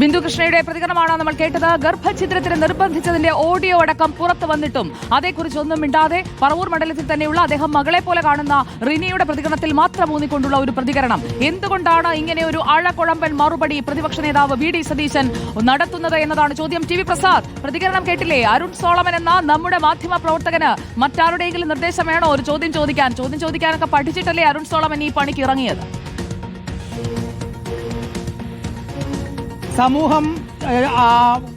ബിന്ദു കൃഷ്ണയുടെ പ്രതികരണമാണ് നമ്മൾ കേട്ടത്. ഗർഭഛിദ്രത്തിന് നിർബന്ധിച്ചതിന്റെ ഓഡിയോ അടക്കം പുറത്തു വന്നിട്ടും അതേക്കുറിച്ച് ഒന്നും മിണ്ടാതെ പറവൂർ മണ്ഡലത്തിൽ തന്നെയുള്ള അദ്ദേഹം മകളെ പോലെ കാണുന്ന റിനിയുടെ പ്രതികരണത്തിൽ മാത്രം ഊന്നിക്കൊണ്ടുള്ള ഒരു പ്രതികരണം. എന്തുകൊണ്ടാണ് ഇങ്ങനെ ഒരു ആഴക്കുഴമ്പൻ മറുപടി പ്രതിപക്ഷ നേതാവ് വി ഡി സതീശൻ നടത്തുന്നത് എന്നതാണ് ചോദ്യം. ടി വി പ്രസാദ് പ്രതികരണം കേട്ടില്ലേ? അരുൺ സോളമൻ എന്ന നമ്മുടെ മാധ്യമ പ്രവർത്തകന് മറ്റാരുടെയെങ്കിലും നിർദ്ദേശം വേണോ? ഒരു ചോദ്യം ചോദിക്കാൻ. ചോദ്യം ചോദിക്കാനൊക്കെ പഠിച്ചിട്ടല്ലേ അരുൺ സോളമൻ ഈ പണിക്ക് ഇറങ്ങിയത്? സമൂഹം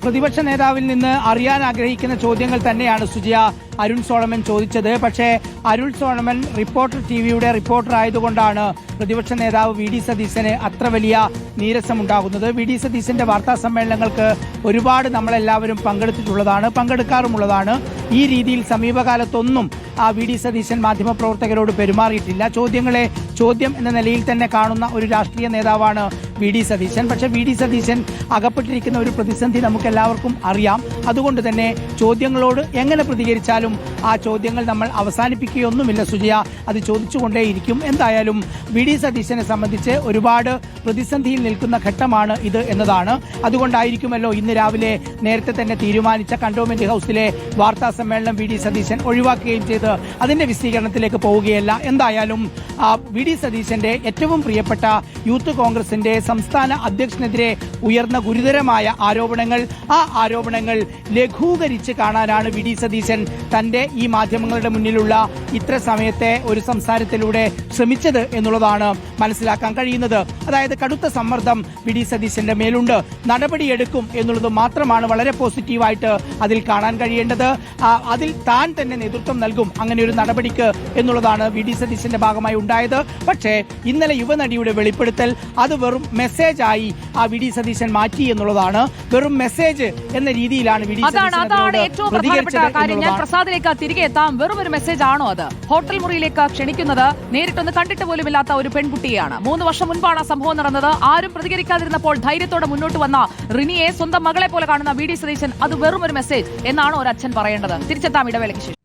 പ്രതിപക്ഷ നേതാവിൽ നിന്ന് അറിയാൻ ആഗ്രഹിക്കുന്ന ചോദ്യങ്ങൾ തന്നെയാണ് സുജിയ. അരുൺ സോളമൻ ചോദിച്ചത്. പക്ഷേ അരുൺ സോളമൻ റിപ്പോർട്ടർ ടി വിയുടെ റിപ്പോർട്ടർ ആയതുകൊണ്ടാണ് പ്രതിപക്ഷ നേതാവ് വി ഡി സതീശന് അത്ര വലിയ നീരസമുണ്ടാകുന്നത്. വി ഡി സതീശന്റെ വാർത്താ സമ്മേളനങ്ങൾക്ക് ഒരുപാട് നമ്മളെല്ലാവരും പങ്കെടുത്തിട്ടുള്ളതാണ് പങ്കെടുക്കാറുമുള്ളതാണ്. ഈ രീതിയിൽ സമീപകാലത്തൊന്നും ആ വി ഡി സതീശൻ മാധ്യമപ്രവർത്തകരോട് പെരുമാറിയിട്ടില്ല. ചോദ്യങ്ങളെ ചോദ്യം എന്ന നിലയിൽ തന്നെ കാണുന്ന ഒരു രാഷ്ട്രീയ നേതാവാണ് വി ഡി സതീശൻ. പക്ഷെ വി ഡി സതീശൻ അകപ്പെട്ടിരിക്കുന്ന ഒരു പ്രതിസന്ധി നമുക്ക് എല്ലാവർക്കും അറിയാം. അതുകൊണ്ട് തന്നെ ചോദ്യങ്ങളോട് എങ്ങനെ പ്രതികരിച്ചാലും ആ ചോദ്യങ്ങൾ നമ്മൾ അവസാനിപ്പിക്കുകയൊന്നുമില്ല സുജയ. അത് ചോദിച്ചുകൊണ്ടേയിരിക്കും. എന്തായാലും വി ഡി സതീശനെ സംബന്ധിച്ച് ഒരുപാട് പ്രതിസന്ധിയിൽ നിൽക്കുന്ന ഘട്ടമാണ് ഇത് എന്നതാണ്. അതുകൊണ്ടായിരിക്കുമല്ലോ ഇന്ന് രാവിലെ നേരത്തെ തന്നെ തീരുമാനിച്ച കണ്ടോൺമെന്റ് ഹൌസിലെ വാർത്താ സമ്മേളനം വി ഡി സതീശൻ ഒഴിവാക്കുകയും ചെയ്ത് അതിന്റെ വിശദീകരണത്തിലേക്ക് പോവുകയല്ല. എന്തായാലും വി ഡി സതീശന്റെ ഏറ്റവും പ്രിയപ്പെട്ട യൂത്ത് കോൺഗ്രസിന്റെ സംസ്ഥാന അധ്യക്ഷനെതിരെ ഉയർന്ന ഗുരുതരമായ ആരോപണങ്ങൾ ആ ആരോപണങ്ങൾ ലഘൂകരിച്ച് കാണാനാണ് വി ഡി സതീശൻ തന്റെ ഈ മാധ്യമങ്ങളുടെ മുന്നിലുള്ള ഇത്ര സമയത്തെ ഒരു സംസാരത്തിലൂടെ ശ്രമിച്ചത് എന്നുള്ളതാണ് മനസ്സിലാക്കാൻ കഴിയുന്നത്. അതായത് കടുത്ത സമ്മർദ്ദം വി ഡി സതീശന്റെ മേലുണ്ട്. നടപടിയെടുക്കും എന്നുള്ളത് മാത്രമാണ് വളരെ പോസിറ്റീവായിട്ട് അതിൽ കാണാൻ കഴിയേണ്ടത്. അതിൽ താൻ തന്നെ നേതൃത്വം നൽകും അങ്ങനെ ഒരു നടപടിക്ക് എന്നുള്ളതാണ് വി ഡി സതീശന്റെ ഭാഗമായി ഉണ്ടായത്. പക്ഷേ ഇന്നലെ യുവനടിയുടെ വെളിപ്പെടുത്തൽ അത് വെറും മെസ്സേജ് ആയി ആ വി ഡി സതീശൻ മാറ്റി എന്നുള്ളതാണ്. വെറും മെസ്സേജ് എന്ന രീതിയിലാണ് വി ഡി സതീശൻ പ്രതികരിച്ചത് എന്നുള്ളതാണ്. പ്രസാദിലേക്ക് തിരികെ എത്താം. വെറും ഒരു മെസ്സേജ് ആണോ അത്? ഹോട്ടൽ മുറിയിലേക്ക് ക്ഷണിക്കുന്നത് നേരിട്ടൊന്ന് കണ്ടിട്ട് പോലുമില്ലാത്ത ഒരു പെൺകുട്ടിയാണ് മൂന്ന് വർഷം മുൻപാണ് സംഭവം നടന്നത്. ആരും പ്രതികരിക്കാതിരുന്നപ്പോൾ ധൈര്യത്തോടെ മുന്നോട്ട് വന്ന റിനിയെ സ്വന്തം മകളെ പോലെ കാണുന്ന വി ഡി സതീശൻ അത് വെറും ഒരു മെസ്സേജ് എന്നാണ് ഒരു അച്ഛൻ പറയേണ്ടത്. തിരിച്ചെത്താം ഇടവേളയ്ക്ക് ശേഷം.